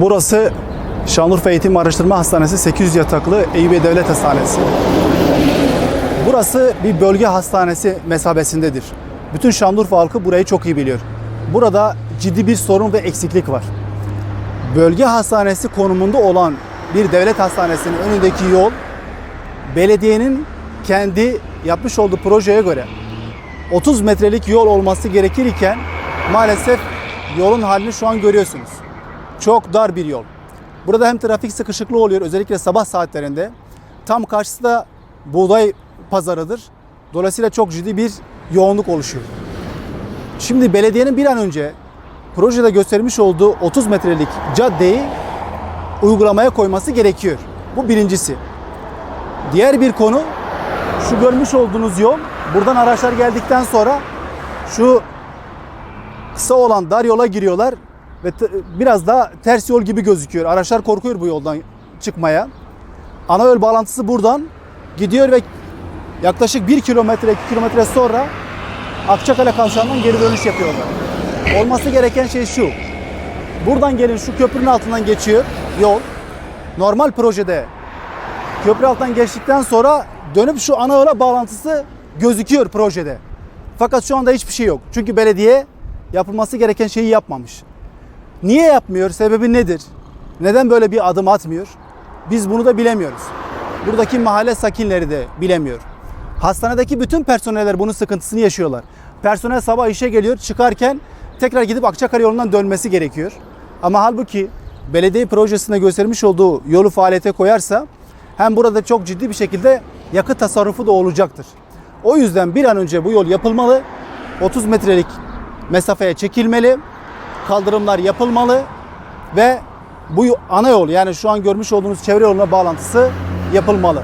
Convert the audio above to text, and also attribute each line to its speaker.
Speaker 1: Burası Şanlıurfa Eğitim Araştırma Hastanesi 800 yataklı Eyüp Devlet Hastanesi. Burası bir bölge hastanesi mesabesindedir. Bütün Şanlıurfa halkı burayı çok iyi biliyor. Burada ciddi bir sorun ve eksiklik var. Bölge hastanesi konumunda olan bir devlet hastanesinin önündeki yol belediyenin kendi yapmış olduğu projeye göre 30 metrelik yol olması gerekirken maalesef yolun halini şu an görüyorsunuz. Çok dar bir yol. Burada hem trafik sıkışıklığı oluyor özellikle sabah saatlerinde. Tam karşısı da buğday pazarıdır. Dolayısıyla çok ciddi bir yoğunluk oluşuyor. Şimdi belediyenin bir an önce projede göstermiş olduğu 30 metrelik caddeyi uygulamaya koyması gerekiyor. Bu birincisi. Diğer bir konu şu görmüş olduğunuz yol buradan araçlar geldikten sonra şu kısa olan dar yola giriyorlar ve biraz daha ters yol gibi gözüküyor. Araçlar korkuyor bu yoldan çıkmaya. Ana yol bağlantısı buradan gidiyor ve yaklaşık 1 kilometre 2 kilometre sonra Akçakale kavşağından geri dönüş yapıyorlar. Olması gereken şey şu. Buradan gelin şu köprünün altından geçiyor yol. Normal projede köprü altından geçtikten sonra dönüp şu ana yola bağlantısı gözüküyor projede. Fakat şu anda hiçbir şey yok. Çünkü belediye yapılması gereken şeyi yapmamış. Niye yapmıyor? Sebebi nedir? Neden böyle bir adım atmıyor? Biz bunu da bilemiyoruz. Buradaki mahalle sakinleri de bilemiyor. Hastanedeki bütün personeller bunun sıkıntısını yaşıyorlar. Personel sabah işe geliyor, çıkarken tekrar gidip Akçakale yolundan dönmesi gerekiyor. Ama halbuki belediye projesinde göstermiş olduğu yolu faaliyete koyarsa hem burada çok ciddi bir şekilde yakıt tasarrufu da olacaktır. O yüzden bir an önce bu yol yapılmalı. 30 metrelik mesafeye çekilmeli. Kaldırımlar yapılmalı ve bu ana yol yani şu an görmüş olduğunuz çevre yoluna bağlantısı yapılmalı.